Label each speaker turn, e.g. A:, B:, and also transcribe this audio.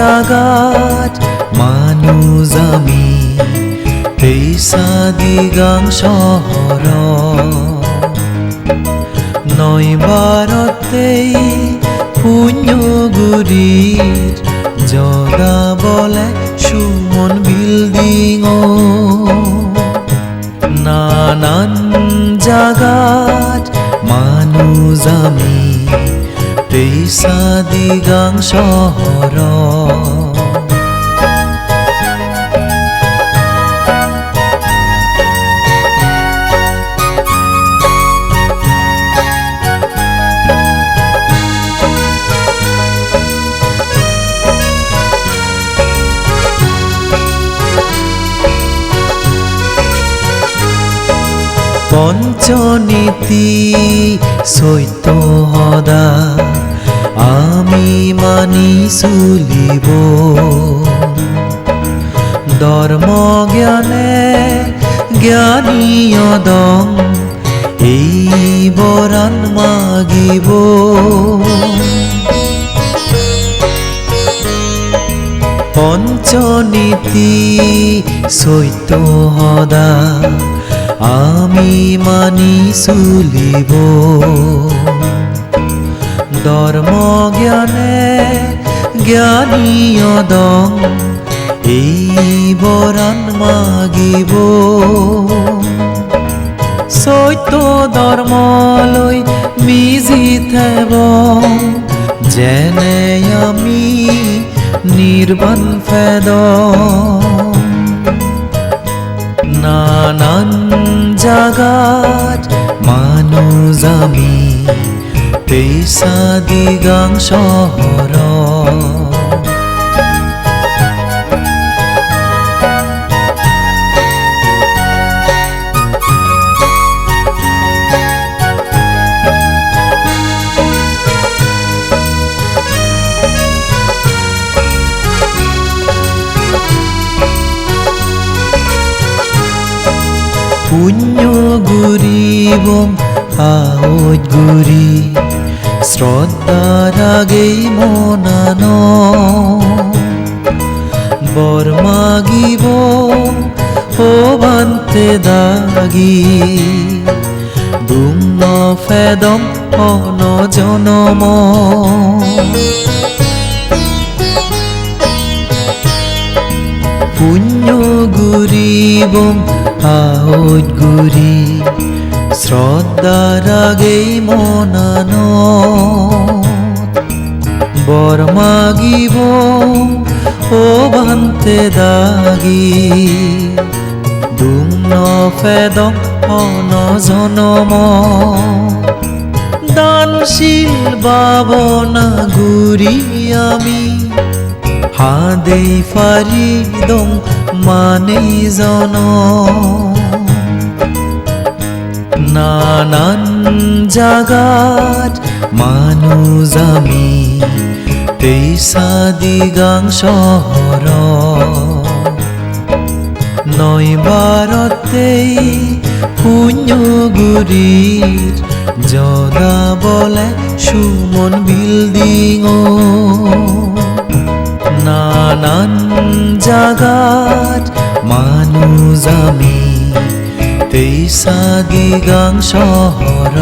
A: জাগাত মানুষ আমি তেইছা দিগাং চহৰ নৈবাৰতেই পুণ্যগুৰিত জগাবলে সুমন বিল্ডিং। নানান জাগাত মানুষ আমি তেইছা দিগাং চহৰ পঞ্চনীতি চৈত্য সদা আমি মানি চলিব। ধৰ্ম জ্ঞানে জ্ঞানীয়দং এই বৰাণ মাগিব। পঞ্চনীতি চৈত্য সদা আমি মানি চলিব ধৰ্ম জ্ঞানে জ্ঞানীয়দং এই বৰাণ মাগিব। সত্য ধৰ্মলৈ মিজি থেব যেনে আমি নিৰ্বাণ ফেদ। নানান জাগাত মানুষ আমি পেশা দিগাং চহৰ পুণ্য গুৰিবম আহত গুৰি শ্ৰদ্ধাৰ আগেই মনান। বৰ মাগিব অবান্তে দাগি। দুম ফেদম অন জনম পুণ্য গুৰিবম আহত গুৰি শ্ৰদ্ধাৰ আগেই মনান। বৰ মাগিব অবান্তে দাগি। দুম ফেদম, অন জনম। দানশীল বাবনা গুৰি আমি। হাদেই ফারিদং মানে জন নানান জাগাত মানুষ আমি তেইছা দিগাং চহৰ নৈবাৰতেই পুণ্যগুৰিত জগাবলে সুমন বিল্ডিং জাগাত মানুহ আমি তেইছা গিগাং চহৰ